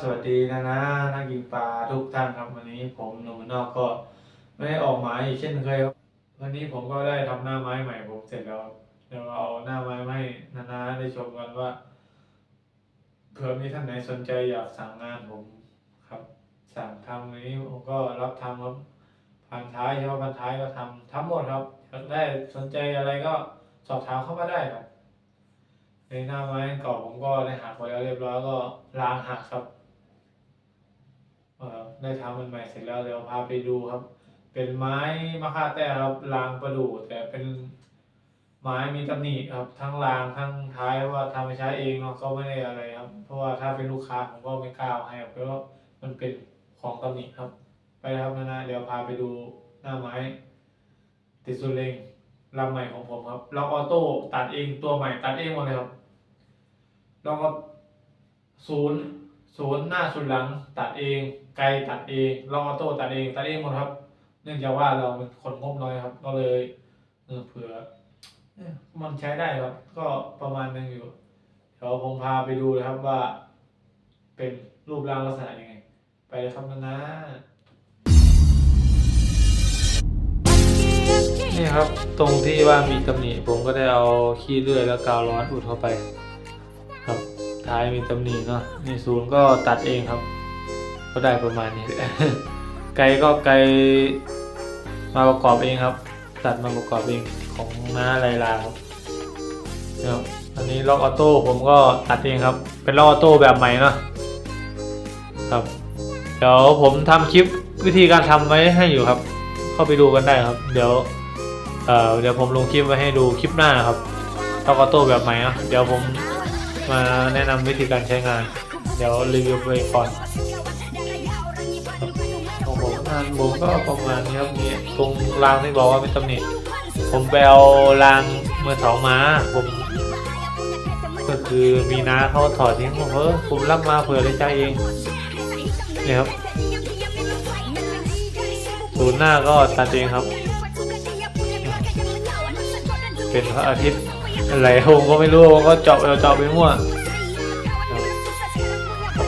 สวัสดีนะนะนักยิงปลาทุกท่านครับวันนี้ผมหนุ่มนอกก็ไม่ได้ออกหมายอีกเช่นเคยครับวันนี้ผมก็ได้ทำหน้าไม้ใหม่ผมเสร็จแล้วเดี๋ยวเอาหน้าไม้ให้นานาได้ชมกันว่าเผื่อมีท่านไหนสนใจอยากสั่งงานผมครับ สั่งทำนี้ผมก็รับทำครับพันท้ายเฉพาะพันท้ายก็ทำทั้งหมดครับอยากได้สนใจอะไรก็สอบถามเข้ามาได้ครับ ในหน้าไม้เก่าผมก็ได้หักไว้แล้วเรียบร้อยก็ล้างหักครับเอ่อได้ทำมันใหม่เสร็จแล้วเดี๋ยวพาไปดูครับ เป็นไม้มะค่าแต้ครับรางประดู่แต่เป็นไม้มีตำหนิครับ ทั้งรางทั้งท้ายว่าทำไปใช้เองเนาะก็ไม่ได้อะไรครับ เพราะว่าถ้าเป็นลูกค้าผมก็ไม่กล้าให้ครับเพราะมันเป็นของตำหนิครับ ไปครับนะนะเดี๋ยวพาไปดูหน้าไม้ ติดสุเลงลำใหม่ของผมครับล็อกออโต้ตัดเองตัวใหม่ตัดเองหมดเลยครับ แล้วก็ศูนย์ศูนย์หน้าศูนย์หลังตัดเอง ไกลตัดเองลอกออโต้ตัดเองตัดเองหมดครับ เนื่องจากว่าเราเป็นคนงบน้อยครับ ก็เลยเออเผื่อมันใช้ได้ครับ ก็ประมาณนึงอยู่ เดี๋ยวผมพาไปดูเลยครับว่า เป็นรูปร่างลักษณะยังไง ไปเลยครับนะนะนี่ครับตรงที่ว่ามีตำหนิผมก็ได้เอาขี้เลื่อยแล้วกาวร้อนอุดเข้าไป ท้ายมีตำหนิเนาะนี่ศูนย์ก็ตัดเองครับ ก็ได้ประมาณนี้ ไกลก็ไกลมาประกอบเองครับ ตัดมาประกอบเองของน้าไลลาครับนะครับอันนี้ล็อกออโต้ผมก็ตัดเองครับ เป็นล็อกออโต้แบบใหม่เนาะครับเดี๋ยวผมทำคลิปวิธีการทำไว้ให้อยู่ครับ เข้าไปดูกันได้ครับ เดี๋ยวเอ่อเดี๋ยวผมลงคลิปไว้ให้ดูคลิปหน้าครับล็อกออโต้แบบใหม่เนาะเดี๋ยวผม มาแนะนำวิธีการใช้งาน เดี๋ยวรีวิวไปก่อนของผมงานผมก็ประมาณนี้ครับนี่ตรงรางที่บอกว่าเป็นตำหนิผมไปเอารางเมื่อสองมาผม ก็คือมีน้าเขาถอดทิ้งผมเออผมรับมาเผื่อได้ใช้เองนี่ครับศูนย์หน้าก็ตัดเองครับ เป็นพระอาทิตย์ อะไรผมก็ไม่รู้ก็เจาะเอาเจาะไปมั่ว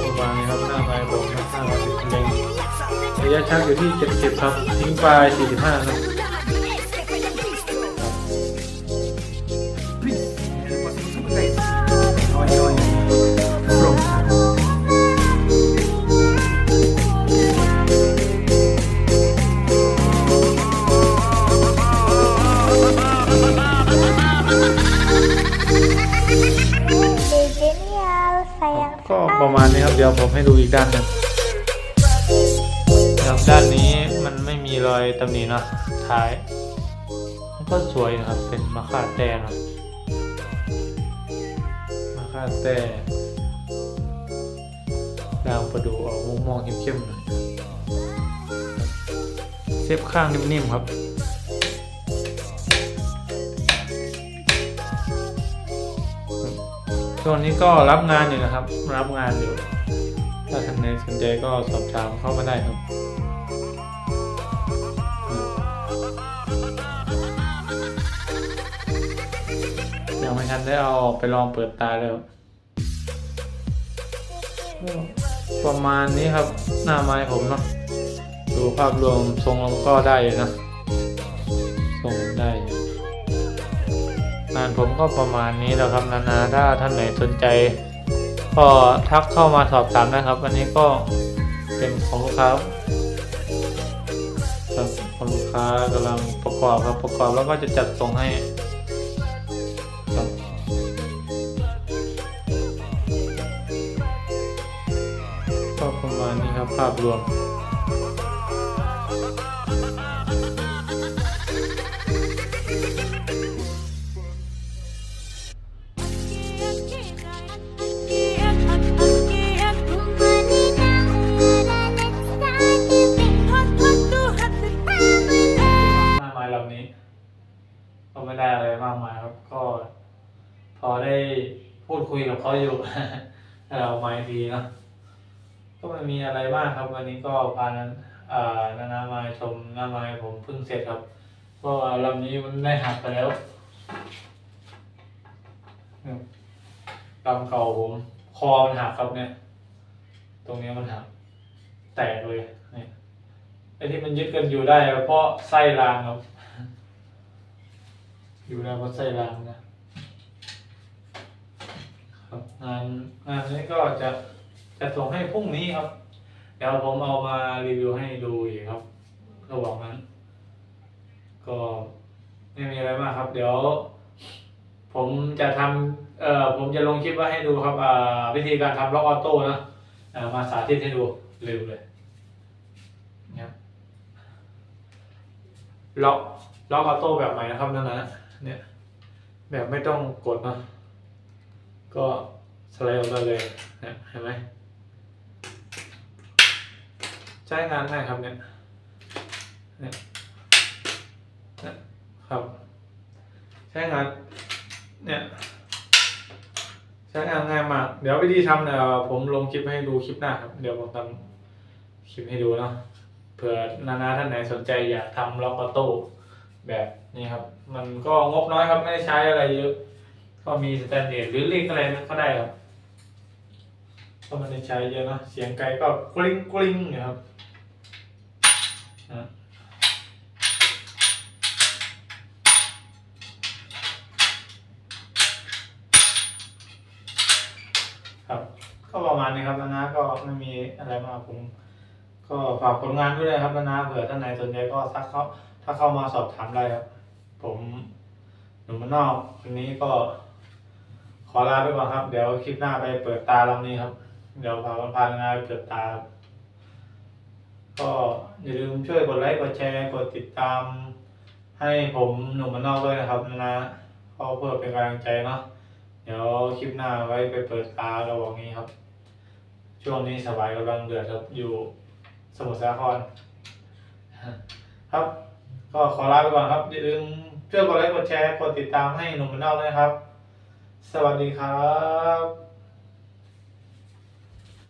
ประมาณนี้ครับหน้าไม้ผมหน้าไม้ติดเลงระยะชักอยู่ที่70ครับทิ้งไปสี่สิบห้าครับ ประมาณนี้ครับเดี๋ยวผมให้ดูอีกด้านหนึงครับด้านนี้มันไม่มีรอยตำหนิเนาะท้ายมันก็สวยนะครับเป็นมะค่าแต้เนาะมะค่าแต้ดาวประดูออกม่วงๆเข้มๆหน่อยเซฟข้างนิ่มๆครับ ช่วงนี้ก็รับงานอยู่นะครับ รับงานอยู่ ถ้าท่านไหนสนใจก็สอบถามเข้ามาได้ครับอืมยังไม่ทันได้เอาออกไปลองเปิดตาเลยประมาณนี้ครับหน้าไม้ผมเนาะดูภาพรวมทรงก็ได้อยู่นะานผมก็ประมาณนี้แล้วครับนานาถ้าท่านไหนสนใจ ก็ทักเข้ามาสอบถามนะครับ อันนี้ก็เป็นของลูกค้าครับของลูกค้ากำลังประกอบครับประกอบแล้วก็จะจัดส่งให้ครับก็ประมาณนี้ครับภาพรวม อได้พูดคุยกับเขาอยู่แต่เราไม่ดีเนอะก็ไม่มีอะไรมากครับ วันนี้ก็พานั้นนานามาชมหน้าไม้ผมเพิ่งเสร็จครับ ก็ลำนี้มันได้หักไปแล้วลำเก่าผม คอมันหักครับเนี่ย ตรงนี้มันหัก แตกเลยเนี่ยไอ้ที่มันยึดกันอยู่ได้เพราะไส้รางครับ อยู่ได้เพราะไส้รางนะ ครับงานงานนี้ก็จะจะส่งให้พรุ่งนี้ครับ เดี๋ยวผมเอามารีวิวให้ดูอีกครับระหว่างนั้น ก็ไม่มีอะไรมากครับ เดี๋ยว ผมจะทำเอ่อผมจะลงคลิปไว้ให้ดูครับอ่าวิธีการทำล็อกออโต้นะมาสาธิตให้ดูเร็วเลยเนี่ยล็อกล็อกออโต้แบบใหม่นะครับนั่นนะเนี่ยแบบไม่ต้องกดนะ ก็สไลด์ออกมาเลยเนี่ยเห็นไหมใช้งานง่ายครับเนี่ยเนี่ยเนี่ยครับ ใช้งานเนี่ยใช้งานง่ายมาก เดี๋ยววิธีทำเนี่ยผมลงคลิปให้ดูคลิปหน้าครับ เดี๋ยวผมทำคลิปให้ดูเนาะเผื่อนานาท่านไหนสนใจอยากทำล็อกออโต้แบบนี้ครับ มันก็งบน้อยครับไม่ได้ใช้อะไรเยอะ ก็มีสแตนเดร์หรือเลขอะไรก็ได้ครับก็มันใช้เยอะนะเสียงไกลก็กริ้งกริ้งนี่ยครับนะครับ ก็ประมาณนี้ครับนานาก็ไม่มีอะไรมากผมก็ฝากผลงานด้วยนะครับนานาเผื่อท่านไหนสนใจก็ทักเข้าถ้าเข้ามาสอบถามได้ครับ ผมหนุ่มบ้านอกวันนี้ก็ อลาไปก่อนครับ เดี๋ยวคลิปหน้าไปเปิดตาลำนี้ครับ เดี๋ยวพาพานงานเปิดตา ก็อย่าลืมช่วยกดไลค์กดแชร์กดติดตาม ให้ผมหนุ่มบ้านนอกด้วยนะครับนะก็เพื่อเป็นกำลังใจเนาะเดี๋ยวคลิปหน้าไว้ไปเปิดตาเราบอกนี้ครับ ช่วงนี้สบายกำลังเดือดครับอยู่สมุทรสาครครับ ก็ขอลาไปก่อนครับอย่าลืมช่วยกดไลค์กดแชร์กดติดตามให้หนุ่มบ้านนอกด้วยครับ สวัสดีครับ